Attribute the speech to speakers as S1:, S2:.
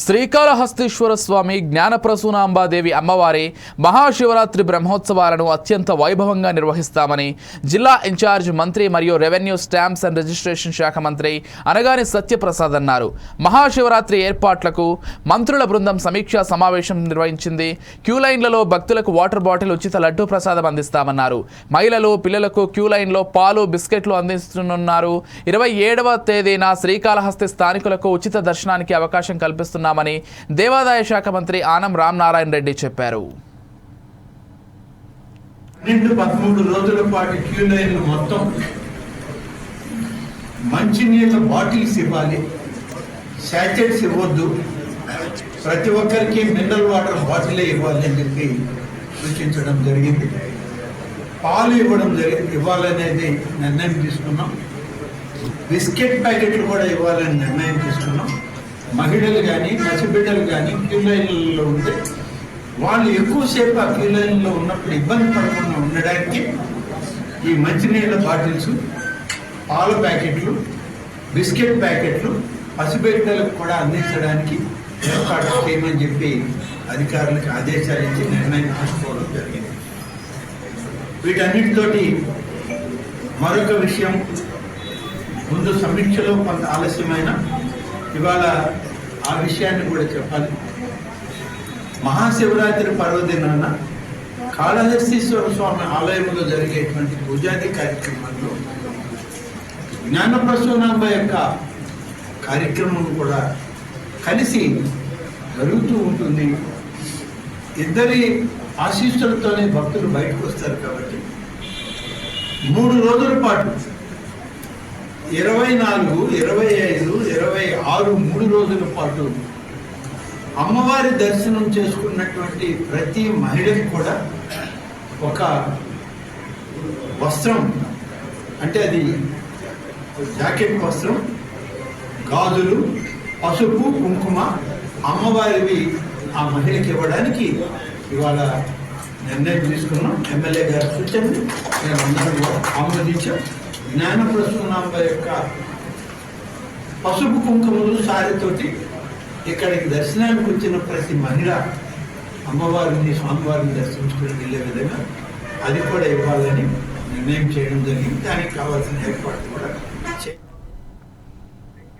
S1: శ్రీకాళహస్తీశ్వర స్వామి జ్ఞానప్రసూనాంబాదేవి అమ్మవారి మహాశివరాత్రి బ్రహ్మోత్సవాలను అత్యంత వైభవంగా నిర్వహిస్తామని జిల్లా ఇన్ఛార్జ్ మంత్రి మరియు రెవెన్యూ స్టాంప్స్ అండ్ రిజిస్ట్రేషన్ శాఖ మంత్రి అనగాని సత్యప్రసాద్ అన్నారు. మహాశివరాత్రి ఏర్పాట్లకు మంత్రుల బృందం సమీక్షా సమావేశం నిర్వహించింది. క్యూ లైన్లలో భక్తులకు వాటర్ బాటిల్ ఉచిత లడ్డూ ప్రసాదం అందిస్తామన్నారు. మహిళలు పిల్లలకు క్యూ లైన్లో పాలు బిస్కెట్లు అందిస్తున్నారు. ఇరవై ఏడవ తేదీన శ్రీకాళహస్తి స్థానికులకు ఉచిత దర్శనానికి అవకాశం చేస్తున్నామని దేవాదాయ శాఖ మంత్రి ఆనం రామనారాయణ రెడ్డి చెప్పారు.
S2: పన్నెండు పదమూడు రోజుల పాటు క్యూ లైన్లు మొత్తం మంచినీళ్ళ బాటిల్స్ ఇవ్వాలి. శాచెట్స్ ఇవ్వద్దు. ప్రతి ఒక్కరికి మినరల్ వాటర్ బాటిలే ఇవ్వాలి అని చెప్పి సూచించడం జరిగింది. పాలు ఇవ్వడం జరి ఇవ్వాలనేది నిర్ణయం తీసుకున్నాం. బిస్కెట్ ప్యాకెట్లు కూడా ఇవ్వాలని నిర్ణయం తీసుకున్నాం. మహిళలు కానీ పసిబిడ్డలు కానీ క్యూ లైన్లలో ఉంటే వాళ్ళు ఎక్కువసేపు ఆ క్యూ లైన్లో ఉన్నప్పుడు ఇబ్బంది పడకుండా ఉండడానికి ఈ మంచినీళ్ళ బాటిల్స్ పాల ప్యాకెట్లు బిస్కెట్ ప్యాకెట్లు పసిబిడ్డలకు కూడా అందించడానికి ఏర్పాటు చేయమని చెప్పి అధికారులకు ఆదేశాలు ఇచ్చి నిర్ణయం తీసుకోవడం జరిగింది. వీటన్నిటితోటి మరొక విషయం ముందు సమీక్షలో కొంత ఆలస్యమైన ఇవాళ ఆ విషయాన్ని కూడా చెప్పాలి. మహాశివరాత్రి పర్వదినాన కాళహస్తీశ్వర స్వామి ఆలయంలో జరిగేటువంటి పూజాది కార్యక్రమంలో జ్ఞానప్రసూనాంబ యొక్క కార్యక్రమం కూడా కలిసి జరుగుతూ ఉంటుంది. ఇద్దరి ఆశీస్సులతోనే భక్తులు బయటకు వస్తారు కాబట్టి మూడు రోజుల పాటు ఇరవై నాలుగు ఇరవై ఆరు మూడు రోజుల పాటు అమ్మవారి దర్శనం చేసుకున్నటువంటి ప్రతి మహిళకి కూడా ఒక వస్త్రం అంటే అది జాకెట్ వస్త్రం గాజులు పసుపు కుంకుమ అమ్మవారివి ఆ మహిళకి ఇవ్వడానికి ఇవాళ నిర్ణయం తీసుకున్నాం. ఎమ్మెల్యే గారి సూచనని మేము అందరం ఆమోదించాం. జ్ఞానప్రసూనాంబ యొక్క పసుపు కుంకుమలు సారితోటి ఇక్కడికి దర్శనానికి వచ్చిన ప్రతి మహిళ అమ్మవారిని స్వామివారిని దర్శించుకుని వెళ్ళే విధంగా అది కూడా ఇవ్వాలని నిర్ణయం చేయడం జరిగింది. దానికి కావాల్సిన ఏర్పాటు కూడా